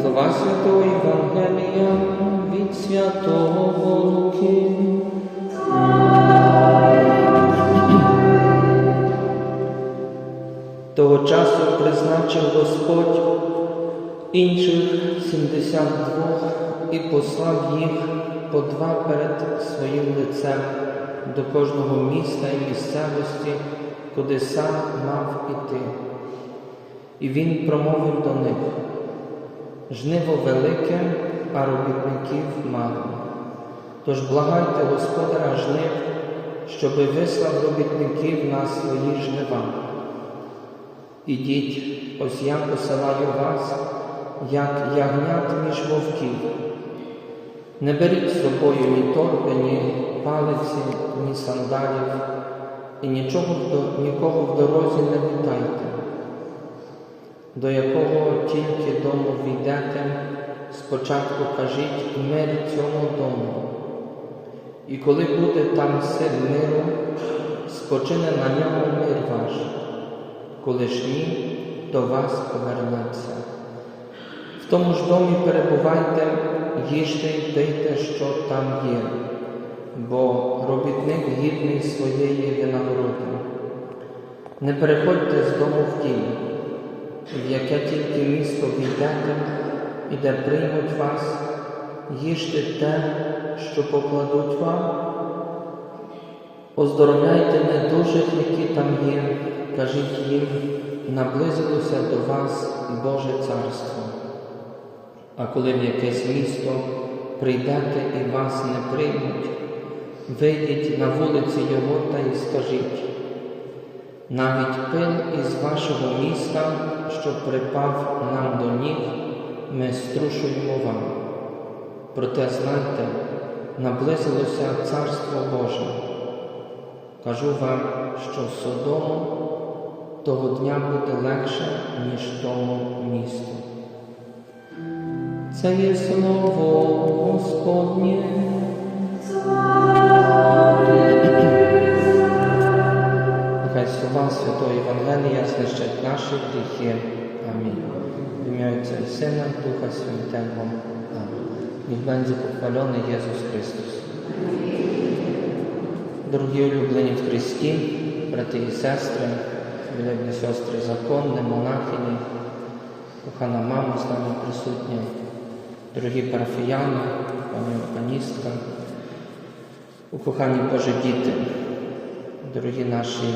Слова святого Євангелія від святого Луки. Того часу призначив Господь інших 72 і послав їх по два перед своїм лицем до кожного міста і місцевості куди сам мав іти. І він промовив до них: Жниво велике, а робітників мало. Тож благайте Господара жнив, щоби вислав робітників на свої жнива. Ідіть, ось я посилаю вас, як ягнят між вовків. Не беріть з собою ні торби, ні палиці, ні сандалів, і нічого, нікого в дорозі не вітайте. До якого тільки дому війдете, спочатку кажіть мир цьому дому. І коли буде там син миру, спочине на ньому мир ваш, коли ж ні, до вас повернеться. В тому ж домі перебувайте, їжте й пийте, що там є, бо робітник гідний своєї винагороди. Не переходьте з дому в дім, в яке тільки місто війдете, і де приймуть вас, їжте те, що покладуть вам, оздоровляйте недужих, які там є, кажіть їм, наблизилося до вас Боже Царство. А коли в якесь місто прийдете і вас не приймуть, вийдіть на вулиці його та й скажіть, навіть пил із вашого міста, що припав нам до ніг, ми струшуємо вам. Проте знайте, наблизилося Царство Боже. Кажу вам, що Содому того дня буде легше, ніж тому місту. Це є слово Господнє. Наші гріхи. Амінь. В ім'я Отця і Сина, Духа Святого. Амінь. Będzie pochwalony Jezus Chrystus. Дорогі улюблені в Христі, брати і сестри, вілебні сестри законні, монахині, кохана мама з нами присутня, дорогі парафіяни, пані органістка, укохані Божі діти, дорогі наші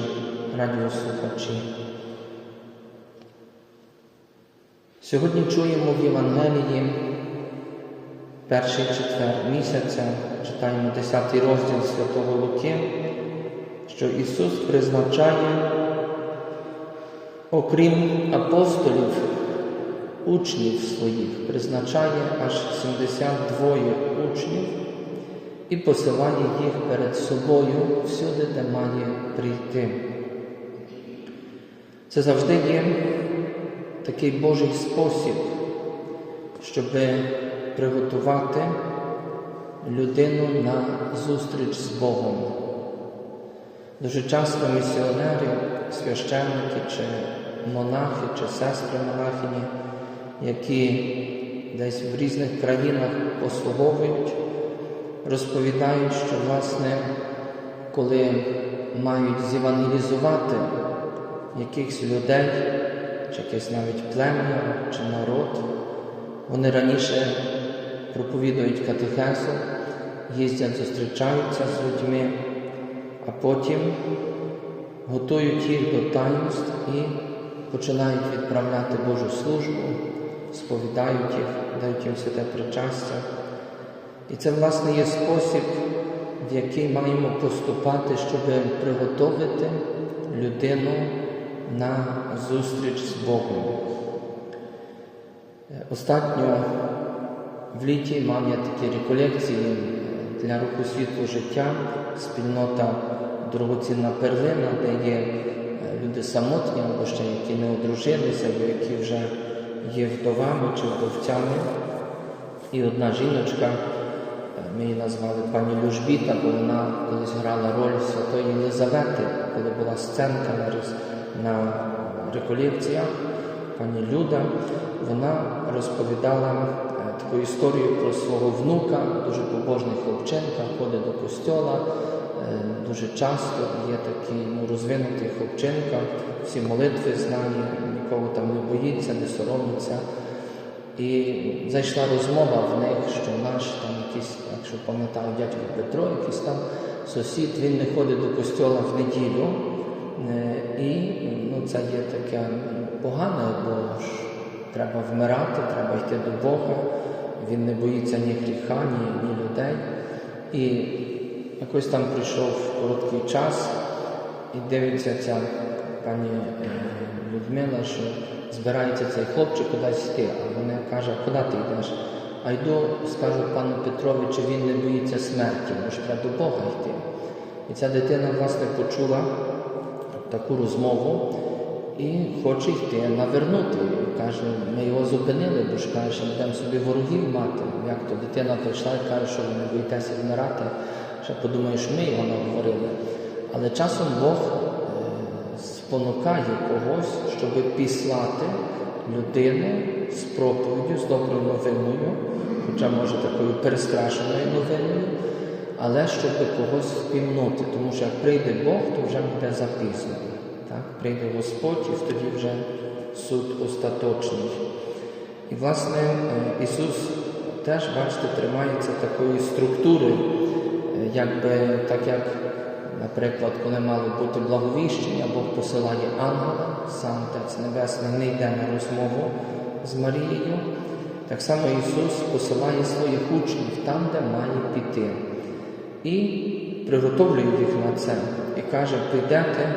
радіослухачі. Сьогодні чуємо в Євангелії перший четвер місяця, читаємо 10 розділ Святого Луки, що Ісус призначає, окрім апостолів, учнів своїх, призначає аж 72 учнів і посилає їх перед собою всюди, де має прийти. Це завжди є такий Божий спосіб, щоб приготувати людину на зустріч з Богом. Дуже часто місіонери, священники чи монахи, чи сестри монахині, які десь в різних країнах послуговують, розповідають, що, власне, коли мають зівангелізувати якихось людей, чи якесь навіть плем'я, чи народ, вони раніше проповідують катехезу, їздять, зустрічаються з людьми, а потім готують їх до таїнств і починають відправляти Божу службу, сповідають їх, дають їм святе причастя. І це, власне, є спосіб, в який маємо поступати, щоб приготовити людину на зустріч з Богом. Остатньо в літі мав я такі реколекції для руху світлу життя, спільнота дорогоцінна перлина, де є люди самотні або ще які не одружилися, або які вже є вдовами чи вдовцями. І одна жіночка, ми її назвали пані Люжбіта, бо вона колись грала роль Святої Єлизавети, коли була сценка на, рис- на реколекціях. Пані Люда, вона розповідала е, таку історію про свого внука, дуже побожний хлопчинка, ходить до костьола. е, Дуже часто є такий ну, розвинутий хлопчинка, всі молитви знає, нікого там не боїться, не соромиться. І зайшла розмова в них, що наш там якийсь, якщо пам'ятаю, дядько Петро, якийсь там сусід, він не ходить до костьола в неділю. І ну, це є таке погане, бо ж треба вмирати, треба йти до Бога. Він не боїться ні гріха, ні, ні людей. І якось там прийшов короткий час, і дивиться ця пані е, Людмила, що збирається цей хлопчик кудись йти, а вона каже, куди ти йдеш? А йду, скажу пану Петрові, чи він не боїться смерті, бо ж треба до Бога йти. І ця дитина, власне, почула таку розмову і хоче йти навернути. Каже, ми його зупинили, бо ж каже, що собі ворогів мати. Як то дитина прийшла і каже, що ви не боїтеся вмирати, ще подумає, що ми його наговорили. Але часом Бог е, спонукає когось, щоб післати людину з проповіддю, з доброю новиною, хоча може такою перестрашеною новиною, але щоб когось впівнути, тому що як прийде Бог, то вже буде запізно. Так? Прийде Господь і тоді вже суд остаточний. І, власне, е, Ісус теж, бачите, тримається такої структури, е, якби так як, наприклад, коли мали бути благовіщення, Бог посилає ангела, сам Отець Небесний не йде на розмову з Марією. Так само Ісус посилає своїх учнів там, де має піти. І приготовлює їх на це. І каже, підете,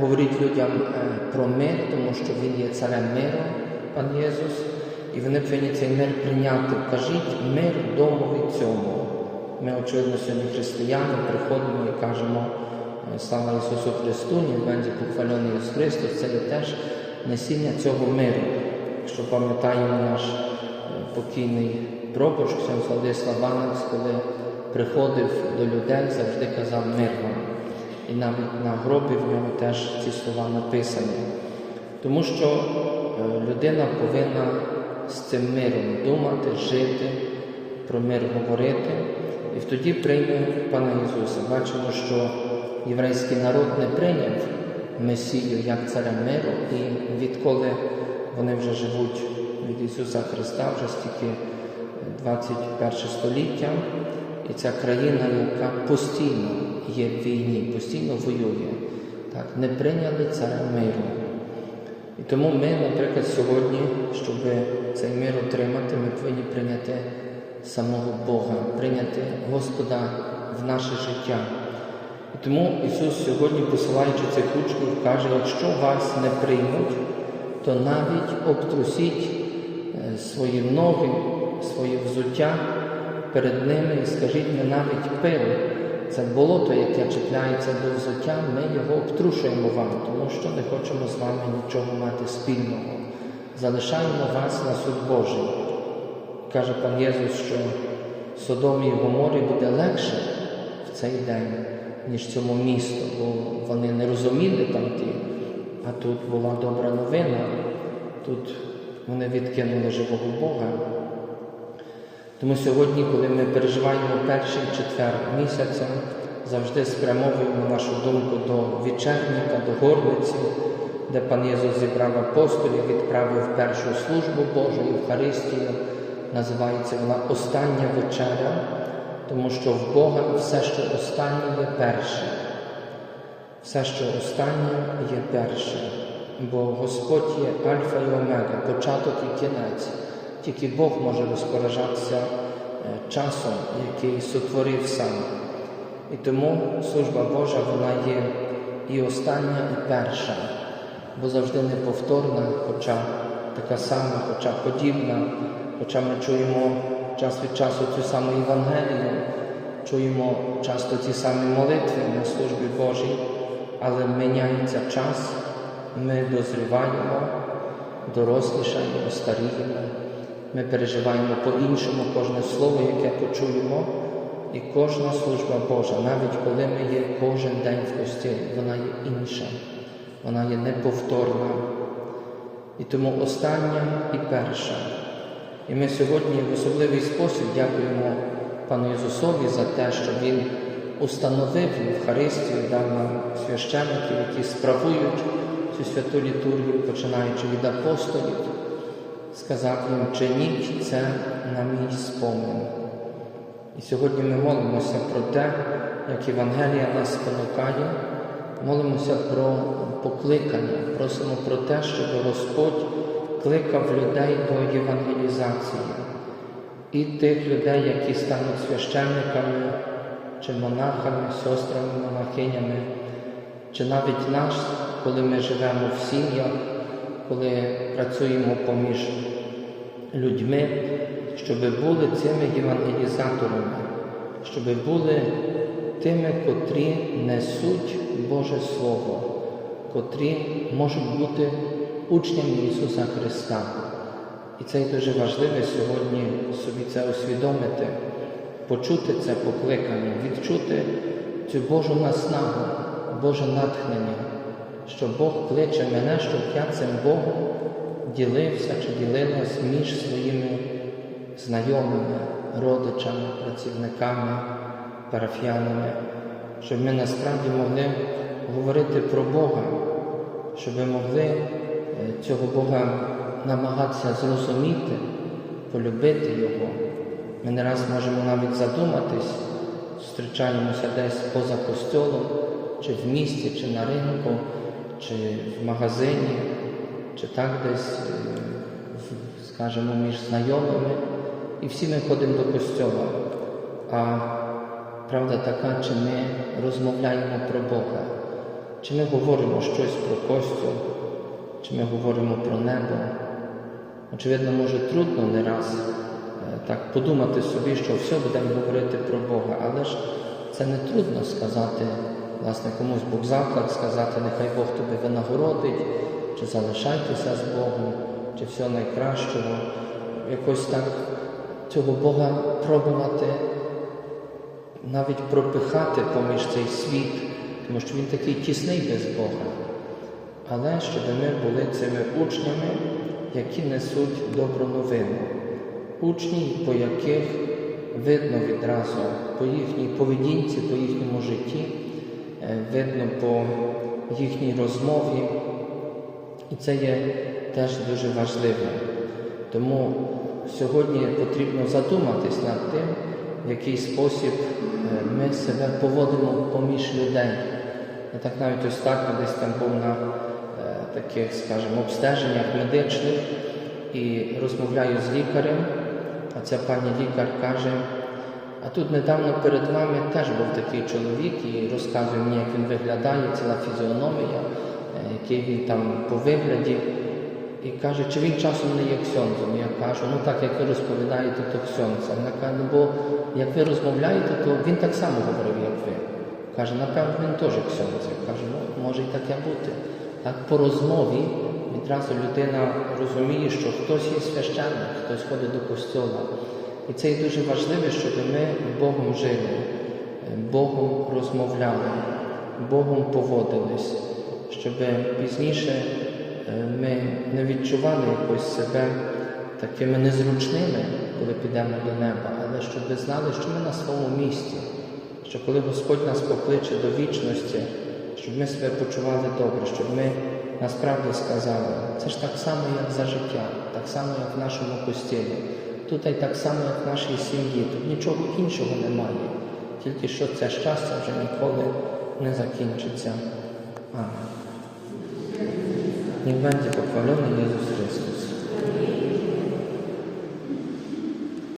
говоріть людям е, про мир, тому що Він є царем миру, пан Єсус, і вони повинні цей мир прийняти. Кажіть мир домові цьому. Ми, очевидно, сьогодні християни приходимо і кажемо е, слава Ісусу Христу, буде похвалений Ісус Христос, це є теж несіння цього миру. Якщо пам'ятаємо наш е, покійний Ксьон Владислав Ванець, коли приходив до людей, завжди казав мир вам. І навіть на гробі в ньому теж ці слова написані. Тому що е, людина повинна з цим миром думати, жити, про мир говорити, і тоді прийме Пана Ісуса. Бачимо, що єврейський народ не прийняв Месію як царя миру, і відколи вони вже живуть від Ісуса Христа, вже стільки 21 століття, і ця країна, яка постійно є в війні, постійно воює, так, не прийняли царя миру. І тому ми, наприклад, сьогодні, щоб цей мир отримати, ми повинні прийняти самого Бога, прийняти Господа в наше життя. І тому Ісус сьогодні, посилаючи цих учнів, каже, якщо вас не приймуть, то навіть обтрусіть е, свої ноги, своє взуття перед ними і скажіть навіть пил. Це болото, яке чіпляється до взуття, ми його обтрушуємо вам, тому що не хочемо з вами нічого мати спільного. Залишаємо вас на суд Божий. Каже пан Єсус, що Содомі і Гоморі буде легше в цей день, ніж цьому місту, бо вони не розуміли там ті. А тут була добра новина. Тут вони відкинули живого Бога. Тому сьогодні, коли ми переживаємо перший четвер місяця, завжди спрямовуємо нашу думку до вечерника, до горниці, де пан Єсус зібрав апостолів, відправив першу службу Божу, Євхаристію. Називається вона Остання вечеря, тому що в Бога все, що останнє, є перше. Все, що останнє є перше, бо Господь є Альфа і Омега, початок і кінець. Тільки Бог може розпоражатися часом, який сотворив сам. І тому служба Божа вона є і остання, і перша, бо завжди неповторна, хоча така сама, хоча подібна, хоча ми чуємо час від часу цю саму Євангелію, чуємо часто ті самі молитви на службі Божій, але міняється час, ми дозріваємо, дорослішаємо, старіємо. Ми переживаємо по-іншому кожне слово, яке почуємо, і кожна служба Божа, навіть коли ми є кожен день в костілі, вона є інша, вона є неповторна. І тому остання і перша. І ми сьогодні в особливий спосіб дякуємо пану Ісусові за те, що Він установив Євхаристію, дав нам священників, які справують цю святу літургію, починаючи від апостолів, сказав їм, чиніть це на мій спомин. І сьогодні ми молимося про те, як Євангелія нас спонукає, молимося про покликання, просимо про те, щоб Господь кликав людей до євангелізації. І тих людей, які стануть священниками, чи монахами, сестрами, монахинями, чи навіть нас, коли ми живемо в сім'ях, коли працюємо поміж людьми, щоб були цими євангелізаторами, щоб були тими, котрі несуть Боже Слово, котрі можуть бути учнями Ісуса Христа. І це дуже важливо сьогодні собі це усвідомити, почути це покликання, відчути цю Божу наснагу, Боже натхнення, що Бог кличе мене, щоб я цим Богом ділився чи ділилась між своїми знайомими, родичами, працівниками, парафіянами, щоб ми насправді могли говорити про Бога, щоб ми могли е, цього Бога намагатися зрозуміти, полюбити Його. Ми не раз можемо навіть задуматись, зустрічаємося десь поза костьолом, чи в місті, чи на ринку, чи в магазині, чи так десь, е, скажімо, між знайомими. І всі ми ходимо до костьола. А правда така, чи ми розмовляємо про Бога, чи ми говоримо щось про костюм, чи ми говоримо про небо. Очевидно, може трудно не раз е, так подумати собі, що все будемо говорити про Бога, але ж це не трудно сказати, власне, комусь Бог заклад, сказати, нехай Бог тобі винагородить, чи залишайтеся з Богом, чи все найкращого. Якось так цього Бога пробувати навіть пропихати поміж цей світ, тому що він такий тісний без Бога. Але щоб ми були цими учнями, які несуть добру новину, учні, по яких видно відразу по їхній поведінці, по їхньому житті, видно по їхній розмові. І це є теж дуже важливо. Тому сьогодні потрібно задуматись над тим, в який спосіб е, ми себе поводимо поміж людей. Я так навіть ось так десь там був на е, таких, скажімо, обстеженнях медичних і розмовляю з лікарем, а ця пані лікар каже, а тут недавно перед вами теж був такий чоловік і розказує мені, як він виглядає, ціла фізіономія, е, який він там по вигляді. І каже, чи він часом не є ксьонзом? Я кажу, ну так, як ви розповідаєте, то ксьонза. Вона каже, ну бо як ви розмовляєте, то він так само говорив, як ви. Каже, напевно, він теж ксьонз. Я кажу, ну може і таке бути. Так по розмові відразу людина розуміє, що хтось є священник, хтось ходить до костьола. І це є дуже важливо, щоб ми Богом жили, е, Богом розмовляли, Богом поводились, щоб пізніше е, ми не відчували якось себе такими незручними, коли підемо до неба, але щоб знали, що ми на своєму місці, що коли Господь нас покличе до вічності, щоб ми себе почували добре, щоб ми насправді сказали, це ж так само, як за життя, так само, як в нашому костілі. Тут і так само, як в нашій сім'ї, тут нічого іншого немає. Тільки що це щастя вже ніколи не закінчиться. Amen. Niech похвалений Chrystus.